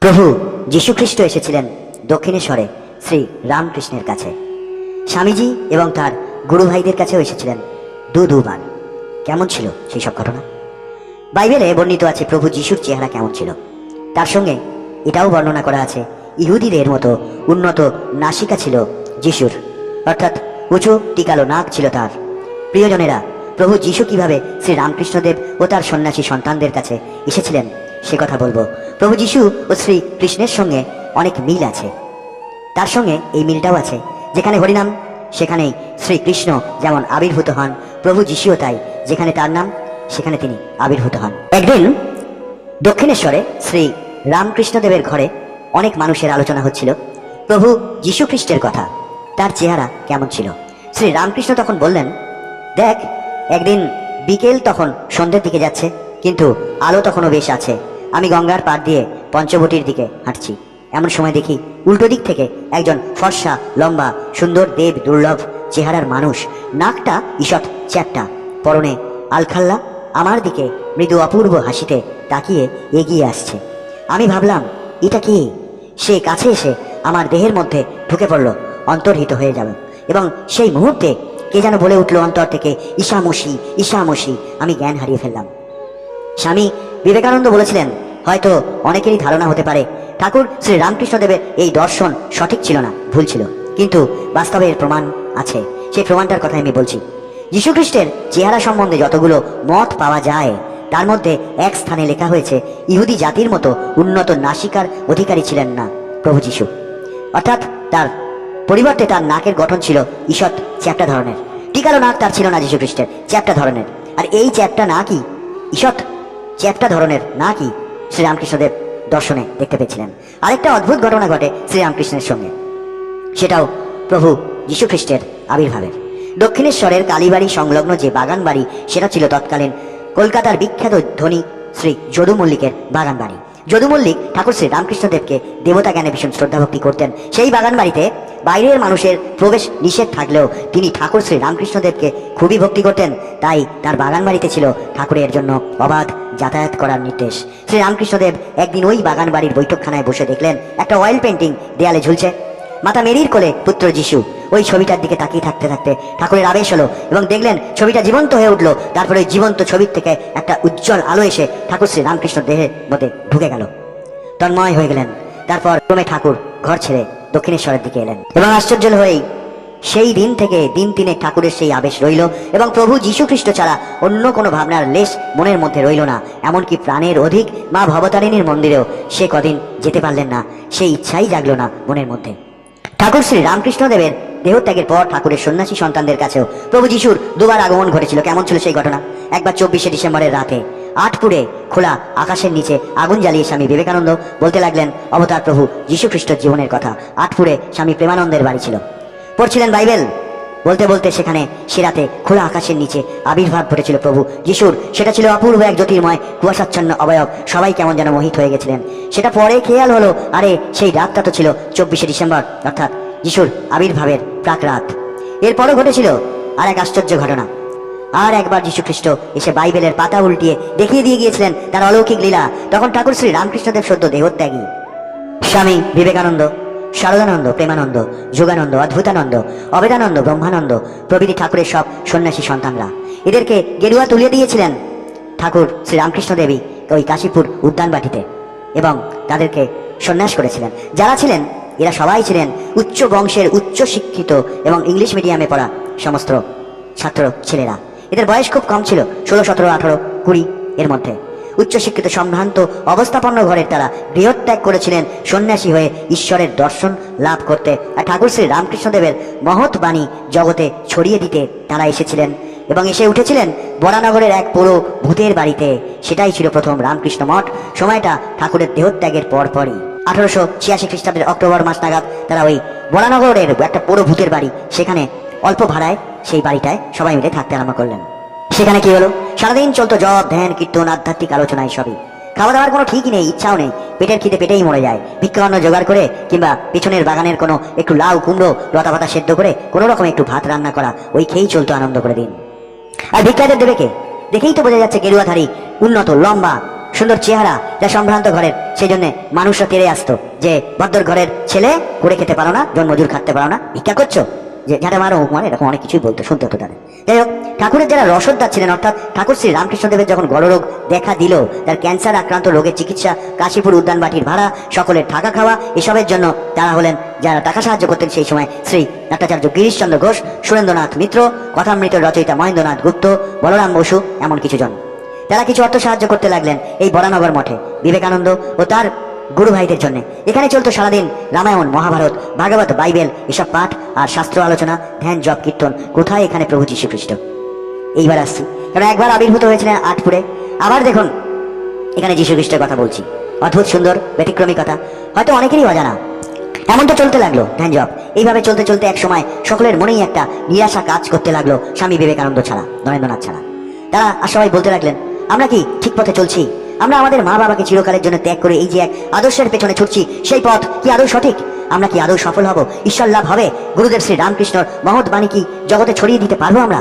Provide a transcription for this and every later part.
প্রভু যীশুখ্রিস্ট এসেছিলেন দক্ষিণেশ্বরে শ্রী রামকৃষ্ণের কাছে। স্বামীজি এবং তার গুরু ভাইদের কাছেও এসেছিলেন দু দুবার। কেমন ছিল সেই সব ঘটনা? বাইবেলে বর্ণিত আছে প্রভু যিশুর চেহারা কেমন ছিল। তার সঙ্গে এটাও বর্ণনা করা আছে, ইহুদিদের মতো উন্নত নাসিকা ছিল যিশুর। অর্থাৎ উঁচু টিকালো নাক ছিল তার। প্রিয়জনেরা প্রভু যিশু কীভাবে শ্রী রামকৃষ্ণদেব ও তার সন্ন্যাসী সন্তানদের কাছে এসেছিলেন সে কথা বলব। প্রভু যিশু ও শ্রী কৃষ্ণের সঙ্গে অনেক মিল আছে। তার সঙ্গে এই মিলটাও আছে, যেখানে হরিনাম, সেখানেই শ্রীকৃষ্ণ যেমন আবির্ভূত হন, প্রভু যিশুও তাই, যেখানে তার নাম, সেখানে তিনি আবির্ভূত হন। একদিন দক্ষিণেশ্বরে শ্রী রামকৃষ্ণদেবের ঘরে অনেক মানুষের আলোচনা হচ্ছিল। প্রভু যীশু খ্রিস্টের কথা, তার চেহারা কেমন ছিল? শ্রী রামকৃষ্ণ তখন বললেন, দেখ, একদিন বিকেল তখন সন্ধ্যের দিকে যাচ্ছে। কিন্তু আলো তখনও বেশ আছে। আমি গঙ্গার পাড় দিয়ে পঞ্চবটির দিকে হাঁটছি। এমন সময় দেখি উল্টো দিক থেকে একজন ফর্সা, লম্বা, সুন্দর দেব, দুর্লভ চেহারার মানুষ। নাকটা ঈষৎ চ্যাপটা পরনে আলখাল্লা। আমার দিকে মৃদু অপূর্ব হাসিতে তাকিয়ে এগিয়ে আসছে। আমি ভাবলাম, এটা কি? সে কাছে এসে আমার দেহের মধ্যে ঢুকে পড়ল, অন্তর্হিত হয়ে যাবে এবং সেই মুহূর্তে কে যেন বলে উঠল অন্তর থেকে ঈশামসি ঈশামসি আমি জ্ঞান হারিয়ে ফেললাম। স্বামী বিবেকানন্দ বলেছিলেন, হয়তো অনেকেরই ধারণা হতে পারে, ঠাকুর শ্রী রামকৃষ্ণদেবের এই দর্শন সঠিক ছিল না, ভুল ছিল। কিন্তু বাস্তবে এর প্রমাণ আছে। সেই প্রমাণটার কথা আমি বলছি। যীশুখ্রিস্টের চেহারা সম্বন্ধে যতগুলো মত পাওয়া যায়, তার মধ্যে এক স্থানে লেখা হয়েছে, ইহুদি জাতির মতো উন্নত নাসিকার অধিকারী ছিলেন না প্রভু যিশু। অর্থাৎ তার পরিবর্তে তার নাকের গঠন ছিল ঈষৎ চ্যাপ্টা ধরনের। টিকালো নাক তার ছিল না যীশুখ্রিস্টের, চ্যাপ্টা ধরনের। আর এই চ্যাপ্টা নাকই ঈষৎ চ্যাপ্টা ধরনের নাকই শ্রীরামকৃষ্ণদেব দর্শনে দেখতে পেয়েছিলেন। আরেকটা অদ্ভুত ঘটনা ঘটে শ্রীরামকৃষ্ণের সঙ্গে। সেটাও প্রভু যীশুখ্রিস্টের আবির্ভাবের। দক্ষিণেশ্বরের কালীবাড়ি সংলগ্ন যে বাগান বাড়ি, সেটা ছিল তৎকালীন কলকাতার বিখ্যাত ধনী শ্রী যদু মল্লিকের বাগান বাড়ি। যদু মল্লিক ঠাকুর শ্রী রামকৃষ্ণদেবকে দেবতা জ্ঞানে ভীষণ শ্রদ্ধা ভক্তি করতেন। সেই বাগান বাড়িতে বাইরের মানুষের প্রবেশ নিষেধ থাকলেও তিনি ঠাকুর শ্রী রামকৃষ্ণদেবকে খুবই ভক্তি করতেন। তাই তার বাগান বাড়িতে ছিল ঠাকুরের জন্য অবাধ যাতায়াত করার নির্দেশ। শ্রী রামকৃষ্ণদেব একদিন ওই বাগান বাড়ির বৈঠকখানায় বসে দেখলেন, একটা অয়েল পেন্টিং দেয়ালে ঝুলছে। মাতা মেরির কোলে পুত্র যিশু, ওই ছবিটার দিকে তাকিয়ে থাকতে থাকতে ঠাকুরের আবেশ হলো এবং দেখলেন ছবিটা জীবন্ত হয়ে উঠল। তারপরে ওই জীবন্ত ছবির থেকে একটা উজ্জ্বল আলো এসে ঠাকুর শ্রী রামকৃষ্ণ দেহের মধ্যে ঢুকে গেল। তন্ময় হয়ে গেলেন। তারপর ক্রমে ঠাকুর ঘর ছেড়ে দক্ষিণেশ্বরের দিকে এলেন। এবং আশ্চর্য হয়েই সেই দিন থেকে দিন তিনে ঠাকুরের সেই আবেশ রইল এবং প্রভু যীশু খ্রিস্ট ছাড়া অন্য কোনো ভাবনার লেশ মনের মধ্যে রইল না, এমনকি প্রাণের অধিক মা ভবতারিণীর মন্দিরেও সে কদিন যেতে পারলেন না, সেই ইচ্ছাই জাগলো না মনের মধ্যে। ঠাকুর শ্রী রামকৃষ্ণদেবের দেহত্যাগের পর ঠাকুরের সন্ন্যাসী সন্তানদের কাছেও প্রভু যিশুর দুবার আগমন ঘটেছিল। কেমন ছিল সেই ঘটনা? একবার চব্বিশে ডিসেম্বরের রাতে আটপুরে খোলা আকাশের নিচে আগুন জ্বালিয়ে স্বামী বিবেকানন্দ বলতে লাগলেন, অবতার প্রভু যীশু খ্রিস্টের জীবনের কথা। আটপুরে স্বামী প্রেমানন্দের বাড়ি ছিল। পড়ছিলেন বাইবেল? বলতে বলতে সেখানে সে রাতে খোলা আকাশের নিচে আবির্ভাব ঘটেছিল প্রভু। যিশুর, সেটা ছিল অপূর্ব এক জ্যোতির্ময়, কুয়াশাচ্ছন্ন অবয়ব। সবাই কেমন যেন মোহিত হয়ে গেছিলেন। সেটা পরে খেয়াল হলো? আরে, সেই রাতটা তো ছিল চব্বিশে ডিসেম্বর, অর্থাৎ যিশুর আবির্ভাবের প্রাক রাত। এরপরও ঘটেছিল আর এক আশ্চর্য ঘটনা। আর একবার খ্রিস্ট এসে বাইবেলের পাতা উল্টিয়ে দেখিয়ে দিয়ে গিয়েছিলেন তার অলৌকিক লীলা। তখন ঠাকুর শ্রী রামকৃষ্ণদেব সদ্য দেহত্যাগী। স্বামী বিবেকানন্দ শারদানন্দ, প্রেমানন্দ, যোগানন্দ, অদ্ভুতানন্দ, অবেদানন্দ, ব্রহ্মানন্দ, প্রভৃতি ঠাকুরের সব সন্ন্যাসী সন্তানরা। এদেরকে গেরুয়া তুলে দিয়েছিলেন ঠাকুর শ্রীরামকৃষ্ণ দেবী ওই কাশীপুর উদ্যানবাটিতে এবং তাদেরকে সন্ন্যাস করেছিলেন। যারা ছিলেন, এরা সবাই ছিলেন উচ্চ বংশের উচ্চ শিক্ষিত এবং ইংলিশ মিডিয়ামে পড়া সমস্ত ছাত্র ছেলেরা। এদের বয়স খুব কম ছিল, ষোলো, সতেরো, আঠারো, কুড়ি এর মধ্যে। উচ্চশিক্ষিত সম্ভ্রান্ত অবস্থাপন্ন ঘরের তারা গৃহত্যাগ করেছিলেন সন্ন্যাসী হয়ে ঈশ্বরের দর্শন লাভ করতে। আর ঠাকুর শ্রী রামকৃষ্ণদেবের মহৎ বাণী জগতে ছড়িয়ে দিতে তারা এসেছিলেন এবং এসে উঠেছিলেন বরানগরের এক পুরো ভূতের বাড়িতে। সেটাই ছিল প্রথম রামকৃষ্ণ মঠ। সময়টা ঠাকুরের দেহত্যাগের পরপরই। আঠারোশো ছিয়াশি খ্রিস্টাব্দের অক্টোবর মাস নাগাদ তারা ওই বরানগরের একটা পুরো ভূতের বাড়ি, সেখানে অল্প ভাড়ায় সেই বাড়িটায় সবাই মিলে থাকতে আরম্ভ করলেন। সেখানে কি হলো? সারাদিন চলতো জপ, ধ্যান, কীর্তন, আধ্যাত্মিক আলোচনা সবই। খাওয়া দাওয়ার কোনো ঠিকই নেই, ইচ্ছাও নেই। পেটের খিদে পেটেই মরে যায়। ভিক্ষান্ন জোগাড় করে কিংবা পিছনের বাগানের কোনো একটু লাউ কুমড়ো, লতা পাতা সেদ্ধ করে কোনো রকম একটু ভাত রান্না করা ওই খেয়েই চলতো আনন্দ করে দিন। আর ভিক্ষাদের দেবে কে? দেখেই তো বোঝা যাচ্ছে গেরুয়াধারী উন্নত, লম্বা, সুন্দর চেহারা যা সম্ভ্রান্ত ঘরের। সেই জন্য মানুষরা তেড়ে আসতো যে, ভদ্র ঘরের ছেলে, করে খেতে পারো না জন মজুর খাটতে পারো না। ভিক্ষা করছ? যে যারা মারো মানে এরকম অনেক কিছুই বলতো, শুনতে হতো তাদের যাই হোক ঠাকুরের যারা রসদদার ছিলেন, অর্থাৎ ঠাকুর শ্রী রামকৃষ্ণদেবের যখন গড়রোগ দেখা দিল, তার ক্যান্সার আক্রান্ত রোগের চিকিৎসা, কাশীপুর উদ্যান বাটির ভাড়া, সকলের থাকা খাওয়া, এসবের জন্য তারা হলেন, যারা টাকা সাহায্য করতেন সেই সময় শ্রী নাট্যাচার্য গিরিশচন্দ্র ঘোষ, সুরেন্দ্রনাথ মিত্র, কথামৃত রচয়িতা মহেন্দ্রনাথ গুপ্ত, বলরাম বসু, এমন কিছু জন তারা কিছু অর্থ সাহায্য করতে লাগলেন এই বরানগর মঠে। বিবেকানন্দ ও তার গুরু ভাইদের জন্য। এখানে চলতো সারাদিন রামায়ণ, মহাভারত, ভাগবত, বাইবেল, এসব পাঠ আর শাস্ত্র আলোচনা, ধ্যান, জপ, কীর্তন, কোথায় এখানে প্রভু যীশু খ্রিস্ট এইবার আসছি। কারণ একবার আবির্ভূত হয়েছিলেন আটপুরে? আবার দেখুন, এখানে যীশু খ্রিস্টের কথা বলছি। অদ্ভুত সুন্দর, ব্যতিক্রমী কথা। হয়তো অনেকেরই অজানা। এমন তো চলতে লাগল, ধ্যান, জপ। এইভাবে চলতে চলতে এক সময় সকলের মনেই একটা নিরাশা কাজ করতে লাগল স্বামী বিবেকানন্দ ছাড়া, নরেন্দ্রনাথ ছাড়া। তারা আর সবাই বলতে লাগলেন, আমরা কি ঠিক পথে চলছি? আমরা আমাদের মা বাবাকে চিরকালের জন্য ত্যাগ করে এই যে এক আদর্শের পেছনে ছুটছি, সেই পথ কি আদৌ সঠিক? আমরা কি আদৌ সফল হব? ঈশ্বর লাভ হবে? গুরুদেব শ্রী রামকৃষ্ণর মহৎ বাণী কি জগতে ছড়িয়ে দিতে পারব আমরা?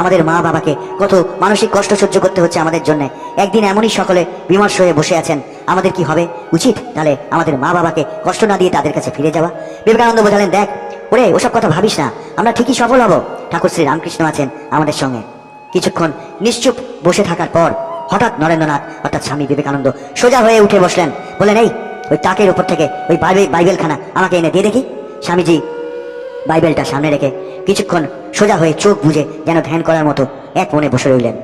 আমাদের মা বাবাকে কত মানসিক কষ্ট সহ্য করতে হচ্ছে আমাদের জন্য। একদিন এমনই সকলে বিমর্ষ হয়ে বসে আছেন, আমাদের কি হবে? উচিত তাহলে আমাদের মা বাবাকে কষ্ট না দিয়ে তাদের কাছে ফিরে যাওয়া? বিবেকানন্দ বোঝালেন, দেখ, ওরে, ওসব কথা ভাবিস না, আমরা ঠিকই সফল হব। ঠাকুর শ্রী রামকৃষ্ণ আছেন আমাদের সঙ্গে। কিছুক্ষণ নিশ্চুপ বসে থাকার পর হঠাৎ নরেন্দ্রনাথ, অর্থাৎ স্বামী বিবেকানন্দ, সোজা হয়ে উঠে বসলেন। বলেন এই, ওই তাকের উপর থেকে ওই বাইবেল বাইবেলখানা আমাকে এনে দিয়ে দেখি। স্বামীজি বাইবেলটা সামনে রেখে কিছুক্ষণ সোজা হয়ে চোখ বুঝে যেন ধ্যান করার মতো এক মনে বসে রইলেন।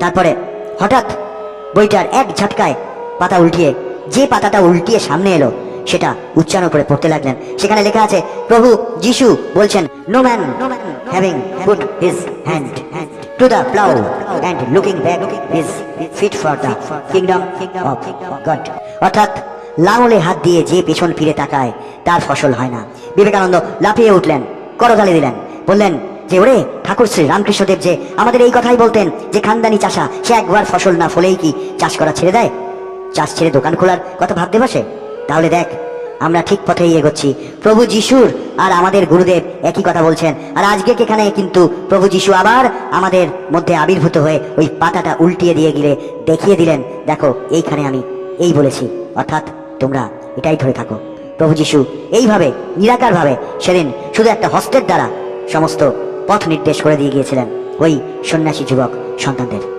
তারপরে হঠাৎ বইটার এক ঝটকায় পাতা উল্টিয়ে যে পাতাটা উল্টিয়ে সামনে এলো, সেটা উচ্চারণ করে পড়তে লাগলেন। সেখানে লেখা আছে, প্রভু যিশু বলছেন no man having put his hand to the plough and looking back is fit for the kingdom of God অর্থাৎ, লাঙলে হাত দিয়ে যে পেছন ফিরে তাকায়, তার ফসল হয় না। বিবেকানন্দ লাফিয়ে উঠলেন, করতালি দিলেন, বললেন, যে ওরে, ঠাকুর শ্রী রামকৃষ্ণদেব যে আমাদের এই কথাই বলতেন যে খানদানি চাষা, সে একবার ফসল না ফলেই কি চাষ করা ছেড়ে দেয়? চাষ ছেড়ে দোকান খোলার কথা ভাবতে বসে? তাহলে দেখ, আমরা ঠিক পথেই এগোচ্ছি। প্রভু যিশুর আর আমাদের গুরুদেব একই কথা বলছেন। আর আজকে এখানে কিন্তু প্রভু যিশু আবার আমাদের মধ্যে আবির্ভূত হয়ে ওই পাতাটা উল্টিয়ে দিয়ে গেলে দেখিয়ে দিলেন, দেখো, এইখানে আমি এই বলেছি। অর্থাৎ তোমরা এটাই ধরে থাকো। প্রভু যিশু এইভাবে, নিরাকারভাবে সেদিন শুধু একটা হস্তের দ্বারা সমস্ত পথ নির্দেশ করে দিয়ে গিয়েছিলেন ওই সন্ন্যাসী যুবক সন্তানদের।